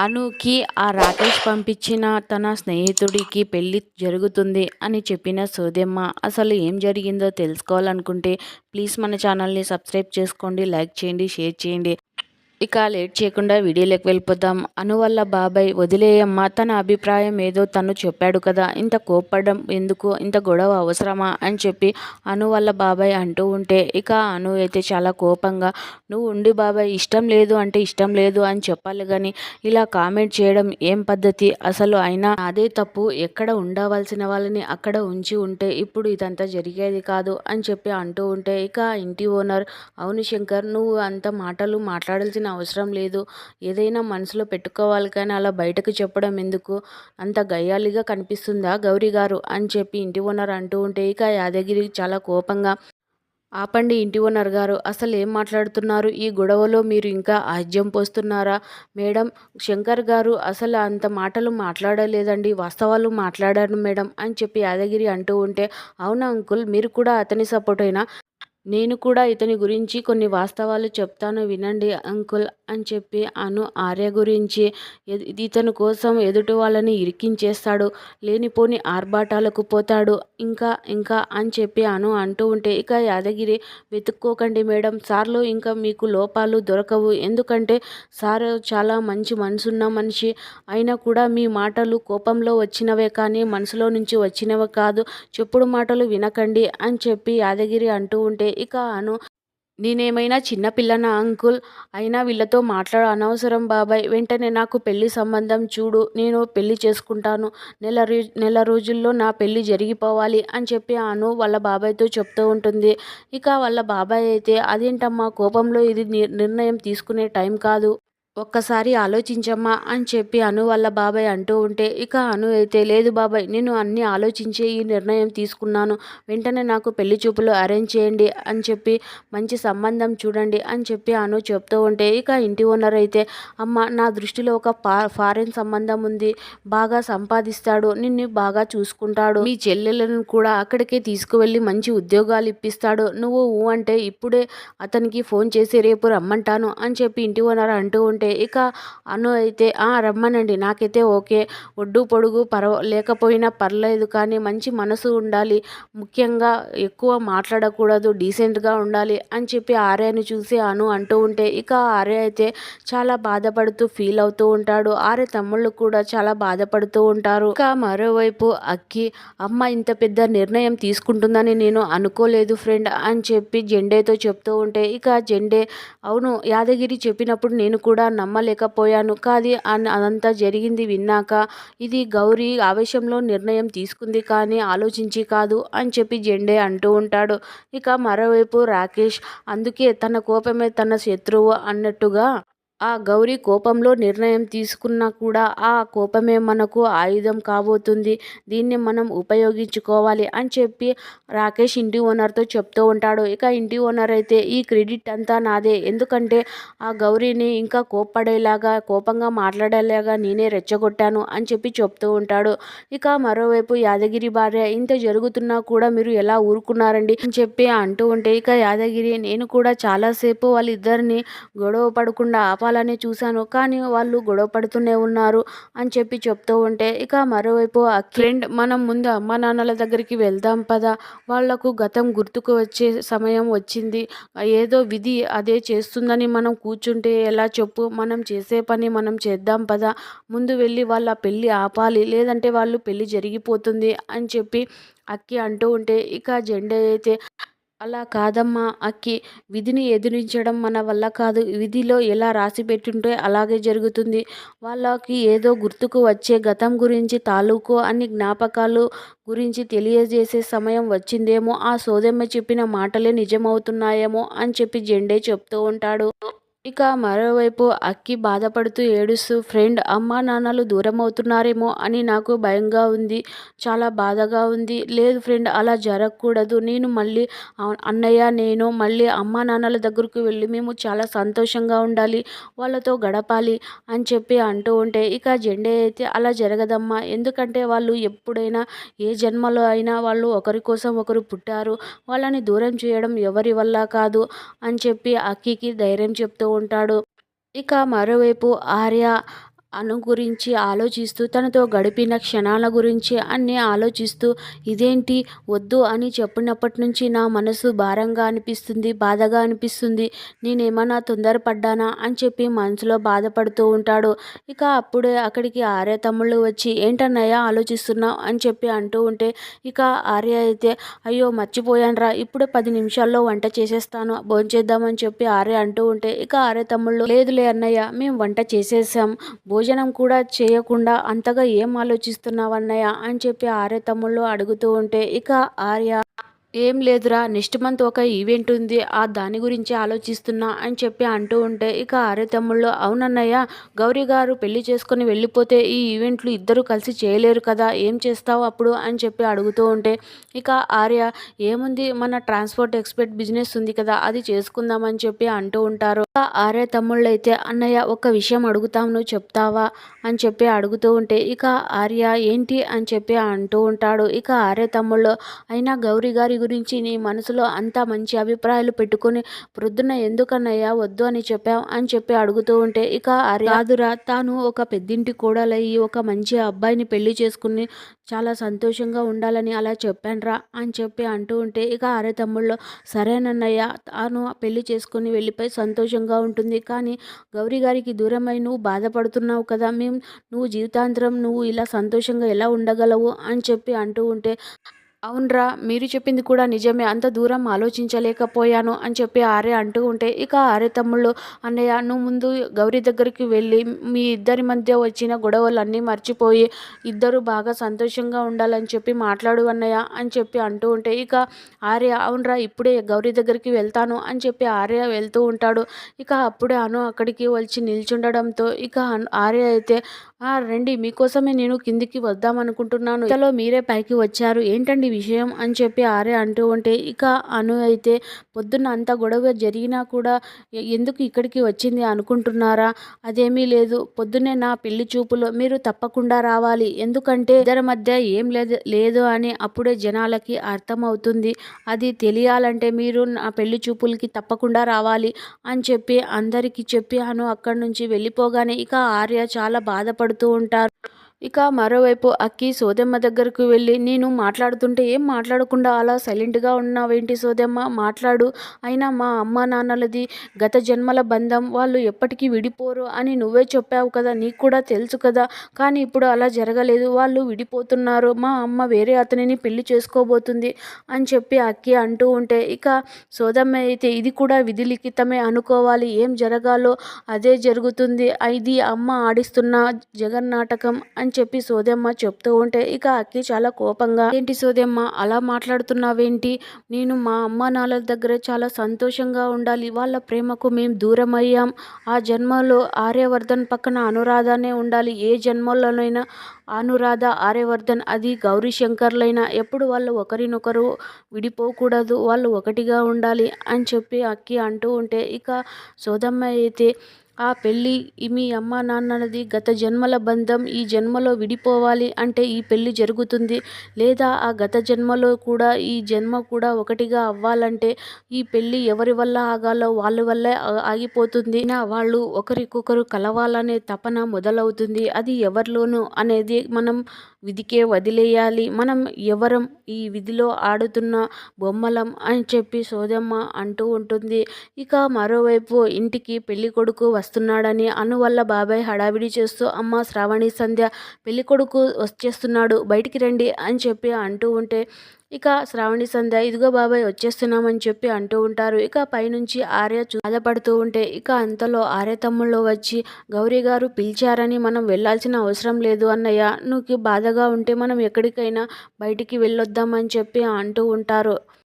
అనుకి ఆ రాకేష్ పంపించిన తన స్నేహితుడికి పెళ్ళి జరుగుతుంది అని చెప్పిన సోదెమ్మ అసలు ఏం జరిగిందో తెలుసుకోవాలనుకుంటే ప్లీజ్ మన ఛానల్ని సబ్స్క్రైబ్ చేసుకోండి లైక్ చేయండి షేర్ చేయండి. ఇక లేట్ చేయకుండా వీడియోలోకి వెళ్ళిపోదాం. అను వల్ల బాబాయ్ వదిలేయమ్మ తన అభిప్రాయం ఏదో తను చెప్పాడు కదా ఇంత కోప్పడం ఎందుకు ఇంత గొడవ అవసరమా అని చెప్పి అను వల్ల బాబాయ్ అంటూ ఉంటే ఇక అను అయితే చాలా కోపంగా నువ్వు ఉండి బాబాయ్ ఇష్టం లేదు అంటే ఇష్టం లేదు అని చెప్పాలి కానీ ఇలా కామెంట్ చేయడం ఏం పద్ధతి? అసలు అయినా అదే తప్పు ఎక్కడ ఉండవలసిన వాళ్ళని అక్కడ ఉంచి ఉంటే ఇప్పుడు ఇదంతా జరిగేది కాదు అని చెప్పి అంటూ ఉంటే ఇక ఇంటి ఓనర్ అవును శంకర్ నువ్వు అంత మాటలు మాట్లాడాల్సిన అవసరం లేదు. ఏదైనా మనసులో పెట్టుకోవాలి కానీ అలా బయటకు చెప్పడం ఎందుకు? అంత గయ్యాలిగా కనిపిస్తుందా గౌరీ గారు? అని చెప్పి ఇంటి ఓనర్ అంటూ ఉంటే ఇక యాదగిరి చాలా కోపంగా ఆపండి ఇంటి ఓనర్ గారు అసలు ఏం మాట్లాడుతున్నారు? ఈ గొడవలో మీరు ఇంకా ఆజ్యం పోస్తున్నారా? మేడం శంకర్ గారు అసలు అంత మాటలు మాట్లాడలేదండి వాస్తవాలు మాట్లాడారు మేడం అని చెప్పి యాదగిరి అంటూ ఉంటే అవునా అంకుల్ మీరు కూడా అతని సపోర్ట్ అయినా నేను కూడా ఇతని గురించి కొన్ని వాస్తవాలు చెప్తాను వినండి అంకుల్. అని చెప్పి అను ఆర్య గురించి ఇతని కోసం ఎదుటి వాళ్ళని ఇరికించేస్తాడు లేనిపోని ఆర్భాటాలకు పోతాడు ఇంకా ఇంకా అని చెప్పి అను అంటూ ఉంటే ఇక యాదగిరి వెతుక్కోకండి మేడం సార్లు ఇంకా మీకు లోపాలు దొరకవు ఎందుకంటే సార్ చాలా మంచి మనసున్న మనిషి అయినా కూడా మీ మాటలు కోపంలో వచ్చినవే కానీ మనసులో నుంచి వచ్చినవి కాదు చెప్పుడు మాటలు వినకండి అని చెప్పి యాదగిరి అంటూ ఉంటే ఇక అను నేనేమైనా చిన్నపిల్లనా అంకుల్? అయినా వీళ్ళతో మాట్లాడ అనవసరం బాబాయ్. వెంటనే నాకు పెళ్ళి సంబంధం చూడు నేను పెళ్ళి చేసుకుంటాను. నెల రో నెల రోజుల్లో నా పెళ్ళి జరిగిపోవాలి అని చెప్పి అను వాళ్ళ బాబాయ్తో చెప్తూ ఉంటుంది. ఇక వాళ్ళ బాబాయ్ అయితే అదేంటమ్మా కోపంలో ఇది నిర్ణయం తీసుకునే టైం కాదు. ఒక్కసారి ఆలోచించమ్మా అని చెప్పి అను వాళ్ళ బాబాయ్ అంటూ ఉంటే ఇక అను అయితే లేదు బాబాయ్ నేను అన్ని ఆలోచించే ఈ నిర్ణయం తీసుకున్నాను. వెంటనే నాకు పెళ్ళి చూపులు అరేంజ్ చేయండి అని చెప్పి మంచి సంబంధం చూడండి అని చెప్పి అను చెప్తూ ఉంటే ఇక ఇంటి ఓనర్ అయితే అమ్మ నా దృష్టిలో ఒక ఫారెన్ సంబంధం ఉంది బాగా సంపాదిస్తాడు నిన్ను బాగా చూసుకుంటాడు. మీ చెల్లెలను కూడా అక్కడికే తీసుకువెళ్ళి మంచి ఉద్యోగాలు ఇప్పిస్తాడు. నువ్వు ఊ అంటే ఇప్పుడే అతనికి ఫోన్ చేసి రేపు రమ్మంటాను అని చెప్పి ఇంటి ఓనర్ అంటూ ఉంటే ఇక అను అయితే ఆ రమ్మనండి. నాకైతే ఓకే. ఒడ్డు పొడుగు పర్వ లేకపోయినా పర్లేదు కానీ మంచి మనసు ఉండాలి. ముఖ్యంగా ఎక్కువ మాట్లాడకూడదు. డీసెంట్గా ఉండాలి అని చెప్పి ఆర్యని చూసి అను అంటూ ఉంటే ఇక ఆర్య అయితే చాలా బాధపడుతూ ఫీల్ అవుతూ ఉంటాడు. ఆర్య తమ్ముళ్ళు కూడా చాలా బాధపడుతూ ఉంటారు. ఇక మరోవైపు అక్కి అమ్మ ఇంత పెద్ద నిర్ణయం తీసుకుంటుందని నేను అనుకోలేదు ఫ్రెండ్ అని చెప్పి జెండేతో చెప్తూ ఉంటే ఇక జెండే అవును యాదగిరి చెప్పినప్పుడు నేను కూడా నమ్మలేకపోయాను. కానీ అదంతా జరిగింది విన్నాక ఇది గౌరీ ఆవేశంలో నిర్ణయం తీసుకుంది కానీ ఆలోచించి కాదు అని చెప్పి జెండే అంటూ ఉంటాడు. ఇక మరోవైపు రాకేష్ అందుకే తన కోపమే తన శత్రువు అన్నట్టుగా ఆ గౌరీ కోపంలో నిర్ణయం తీసుకున్నా కూడా ఆ కోపమే మనకు ఆయుధం కాబోతుంది. దీన్ని మనం ఉపయోగించుకోవాలి అని చెప్పి రాకేష్ ఇంటి ఓనర్తో చెప్తూ ఉంటాడు. ఇక ఇంటి ఓనర్ అయితే ఈ క్రెడిట్ అంతా నాదే. ఎందుకంటే ఆ గౌరీని ఇంకా కోప్పడేలాగా కోపంగా మాట్లాడేలాగా నేనే రెచ్చగొట్టాను అని చెప్పి చెప్తూ ఉంటాడు. ఇక మరోవైపు యాదగిరి భార్య ఇంత జరుగుతున్నా కూడా మీరు ఎలా ఊరుకున్నారండి? అని చెప్పి అంటూ ఉంటే ఇక యాదగిరి నేను కూడా చాలాసేపు వాళ్ళిద్దరిని గొడవ పడకుండా ఆప కావాలని చూశాను కానీ వాళ్ళు గొడవ పడుతూనే ఉన్నారు అని చెప్పి చెప్తూ ఉంటే ఇక మరోవైపు ఆ ఫ్రెండ్ మనం ముందు అమ్మ నాన్నల దగ్గరికి వెళ్దాం పదా. వాళ్ళకు గతం గుర్తుకు వచ్చే సమయం వచ్చింది. ఏదో విధి అదే చేస్తుందని మనం కూర్చుంటే ఎలా చెప్పు? మనం చేసే పని మనం చేద్దాం పదా. ముందు వెళ్ళి వాళ్ళ పెళ్ళి ఆపాలి. లేదంటే వాళ్ళు పెళ్ళి జరిగిపోతుంది అని చెప్పి అక్కి అంటూ ఉంటే ఇక జెండా అయితే అలా కాదమ్మా. అక్కి విధిని ఎదిరించడం మన వల్ల కాదు. విధిలో ఎలా రాసి పెట్టుంటే అలాగే జరుగుతుంది. వాళ్ళకి ఏదో గుర్తుకు వచ్చే గతం గురించి తాలూకు అన్ని జ్ఞాపకాలు గురించి తెలియజేసే సమయం వచ్చిందేమో ఆ సోదమ్మ చెప్పిన మాటలే నిజమవుతున్నాయేమో అని చెప్పి జెండే చెప్తూ ఉంటాడు. ఇక మరోవైపు అక్కి బాధపడుతూ ఏడుస్తూ ఫ్రెండ్ అమ్మా నాన్నలు దూరం అవుతున్నారేమో అని నాకు భయంగా ఉంది చాలా బాధగా ఉంది. లేదు ఫ్రెండ్ అలా జరగకూడదు. నేను మళ్ళీ అన్నయ్య నేను మళ్ళీ అమ్మా నాన్నల దగ్గరకు వెళ్ళి మేము చాలా సంతోషంగా ఉండాలి వాళ్ళతో గడపాలి అని చెప్పి అంటూ ఉంటే ఇక జెండే అయితే అలా జరగదమ్మా. ఎందుకంటే వాళ్ళు ఎప్పుడైనా ఏ జన్మలో అయినా వాళ్ళు ఒకరి కోసం ఒకరు పుట్టారు. వాళ్ళని దూరం చేయడం ఎవరి వల్ల కాదు అని చెప్పి అక్కికి ధైర్యం చెప్తూ ఉంటాడు. ఇక మరోవైపు ఆర్య అను గురించి ఆలోచిస్తూ తనతో గడిపిన క్షణాల గురించి అన్నీ ఆలోచిస్తూ ఇదేంటి? వద్దు అని చెప్పినప్పటి నుంచి నా మనసు భారంగా అనిపిస్తుంది బాధగా అనిపిస్తుంది. నేనేమన్నా తొందరపడ్డానా? అని చెప్పి మనసులో బాధపడుతూ ఉంటాడు. ఇక అప్పుడే అక్కడికి ఆర్య తమ్ముళ్ళు వచ్చి ఏంటన్నయ్య ఆలోచిస్తున్నావు? అని చెప్పి అంటూ ఉంటే ఇక ఆర్య అయితే అయ్యో మర్చిపోయానురా. ఇప్పుడే పది నిమిషాల్లో వంట చేసేస్తాను. భోంచేద్దామని చెప్పి ఆర్య అంటూ ఉంటే ఇక ఆర్య తమ్ముళ్ళు లేదులే అన్నయ్య మేము వంట చేసేసాం. భోజనం భోజనం కూడా చేయకుండా అంతగా ఏం ఆలోచిస్తున్నావు అన్నయ్య? అని చెప్పి ఆర్య తమ్ముళ్ళు అడుగుతూ ఉంటే ఇక ఆర్య ఏం లేదురా నెక్స్ట్ మంత్ ఒక ఈవెంట్ ఉంది ఆ దాని గురించి ఆలోచిస్తున్నా అని చెప్పి అంటూ ఉంటే ఇక ఆరే తమ్ముళ్ళు అవునన్నయ్య గౌరీ గారు పెళ్ళి చేసుకుని వెళ్ళిపోతే ఈ ఈవెంట్లు ఇద్దరు కలిసి చేయలేరు కదా ఏం చేస్తావు అప్పుడు అని చెప్పి అడుగుతూ ఉంటే ఇక ఆర్య ఏముంది మన ట్రాన్స్పోర్ట్ ఎక్స్పెక్ట్ బిజినెస్ ఉంది కదా అది చేసుకుందామని చెప్పి అంటూ ఉంటారు. ఇక ఆర్య తమ్ముళ్ళు అయితే అన్నయ్య ఒక విషయం అడుగుతాం నువ్వు చెప్తావా అని చెప్పి అడుగుతూ ఉంటే ఇక ఆర్య ఏంటి అని చెప్పి అంటూ ఉంటాడు. ఇక ఆర్య తమ్ముళ్ళు అయినా గౌరీ గారి గురించి నీ మనసులో అంతా మంచి అభిప్రాయాలు పెట్టుకుని ప్రొద్దున ఎందుకన్నయ్యా వద్దు అని చెప్పావు అని చెప్పి అడుగుతూ ఉంటే ఇక రాదురా తాను ఒక పెద్దింటి కోడలయ్యి ఒక మంచి అబ్బాయిని పెళ్ళి చేసుకుని చాలా సంతోషంగా ఉండాలని అలా చెప్పానురా అని చెప్పి అంటూ ఉంటే ఇక అరే తమ్ముళ్ళు సరేనన్నయ్య తాను పెళ్ళి చేసుకుని వెళ్ళిపోయి సంతోషంగా ఉంటుంది కానీ గౌరీ గారికి దూరమై నువ్వు బాధపడుతున్నావు కదా మేము నువ్వు జీవితాంతరం నువ్వు ఇలా సంతోషంగా ఎలా ఉండగలవు అని చెప్పి అంటూ ఉంటే అవునరా మీరు చెప్పింది కూడా నిజమే. అంత దూరం ఆలోచించలేకపోయాను అని చెప్పి ఆర్య అంటూ ఉంటే ఇక ఆర్య తమ్ముళ్ళు అన్నయ్య నువ్వు ముందు గౌరీ దగ్గరికి వెళ్ళి మీ ఇద్దరి మధ్య వచ్చిన గొడవలన్నీ మర్చిపోయి ఇద్దరు బాగా సంతోషంగా ఉండాలని చెప్పి మాట్లాడు అన్నయ్య అని చెప్పి అంటూ ఉంటే ఇక ఆర్య అవునరా ఇప్పుడే గౌరీ దగ్గరికి వెళ్తాను అని చెప్పి ఆర్య వెళ్తూ ఉంటాడు. ఇక అప్పుడే అను అక్కడికి వచ్చి నిల్చుండడంతో ఇక ఆర్య అయితే రండి మీకోసమే నేను కిందికి వద్దామనుకుంటున్నాను. ఇంతలో మీరే పైకి వచ్చారు. ఏంటండి విషయం అని చెప్పి ఆరే అంటూ ఉంటే ఇక అను అయితే పొద్దున్న అంత గొడవ జరిగినా కూడా ఎందుకు ఇక్కడికి వచ్చింది అనుకుంటున్నారా? అదేమీ లేదు. పొద్దున్నే నా పెళ్ళి చూపులో మీరు తప్పకుండా రావాలి. ఎందుకంటే ఇద్దరి మధ్య ఏం లేదు లేదు అని అప్పుడే జనాలకి అర్థమవుతుంది. అది తెలియాలంటే మీరు నా పెళ్ళి చూపులకి తప్పకుండా రావాలి అని చెప్పి అందరికీ చెప్పి అను అక్కడి నుంచి వెళ్ళిపోగానే ఇక ఆర్య చాలా బాధపడు పడుతూ ఉంటారు. ఇక మరోవైపు అక్కి సోదెమ్మ దగ్గరకు వెళ్ళి నేను మాట్లాడుతుంటే ఏం మాట్లాడకుండా అలా సైలెంట్గా ఉన్నావేంటి సోదెమ్మ? మాట్లాడు. అయినా మా అమ్మ నాన్నలది గత జన్మల బంధం. వాళ్ళు ఎప్పటికీ విడిపోరు అని నువ్వే చెప్పావు కదా నీకు కూడా తెలుసు కదా. కానీ ఇప్పుడు అలా జరగలేదు. వాళ్ళు విడిపోతున్నారు. మా అమ్మ వేరే అతనిని పెళ్ళి చేసుకోబోతుంది అని చెప్పి అక్కి అంటూ ఉంటే ఇక సోదమ్మ అయితే ఇది కూడా విధి లిఖితమే అనుకోవాలి. ఏం జరగాలో అదే జరుగుతుంది. ఇది అమ్మ ఆడిస్తున్న జగన్నాటకం అని అని చెప్పి సోదమ్మ చెప్తూ ఉంటే ఇక అక్కి చాలా కోపంగా ఏంటి సోదమ్మ అలా మాట్లాడుతున్నావేంటి? నేను మా అమ్మ నాన్నల దగ్గర చాలా సంతోషంగా ఉండాలి. వాళ్ళ ప్రేమకు మేము దూరం అయ్యాం ఆ జన్మలో ఆర్యవర్ధన్ పక్కన అనురాధనే ఉండాలి. ఏ జన్మలోనైనా అనురాధ ఆర్యవర్ధన్ అది గౌరీ శంకర్లైనా ఎప్పుడు వాళ్ళు ఒకరినొకరు విడిపోకూడదు. వాళ్ళు ఒకటిగా ఉండాలి అని చెప్పి అక్కి అంటూ ఉంటే ఇక సోదమ్మ అయితే ఆ పెళ్ళి మీ అమ్మ నాన్నలది గత జన్మల బంధం ఈ జన్మలో విడిపోవాలి అంటే ఈ పెళ్ళి జరుగుతుంది. లేదా ఆ గత జన్మలో కూడా ఈ జన్మ కూడా ఒకటిగా అవ్వాలంటే ఈ పెళ్ళి ఎవరి వల్ల ఆగాలో వాళ్ళ వల్లే ఆగిపోతుంది. వాళ్ళు ఒకరికొకరు కలవాలనే తపన మొదలవుతుంది. అది ఎవరిలోనూ అనేది మనం విధికే వదిలేయాలి. మనం ఎవరం ఈ విధిలో ఆడుతున్న బొమ్మలం అని చెప్పి సోదమ్మ అంటూ ఉంటుంది. ఇక మరోవైపు ఇంటికి పెళ్ళి కొడుకు వస్తున్నాడని అను వల్ల బాబాయ్ హడావిడి చేస్తూ అమ్మ శ్రావణి సంధ్య పెళ్ళి కొడుకు వచ్చేస్తున్నాడు బయటికి రండి అని చెప్పి అంటూ ఉంటే ఇక శ్రావణి సంధ్య ఇదిగో బాబాయ్ వచ్చేస్తున్నామని చెప్పి అంటూ ఉంటారు. ఇక పైనుంచి ఆర్య బాధపడుతూ ఉంటే ఇక అంతలో ఆర్య తమ్ముళ్ళు వచ్చి గౌరీ గారు పిలిచారని మనం వెళ్ళాల్సిన అవసరం లేదు అన్నయ్య. నువ్వు బాధగా ఉంటే మనం ఎక్కడికైనా బయటికి వెళ్ళొద్దామని చెప్పి అంటూ ఉంటారు.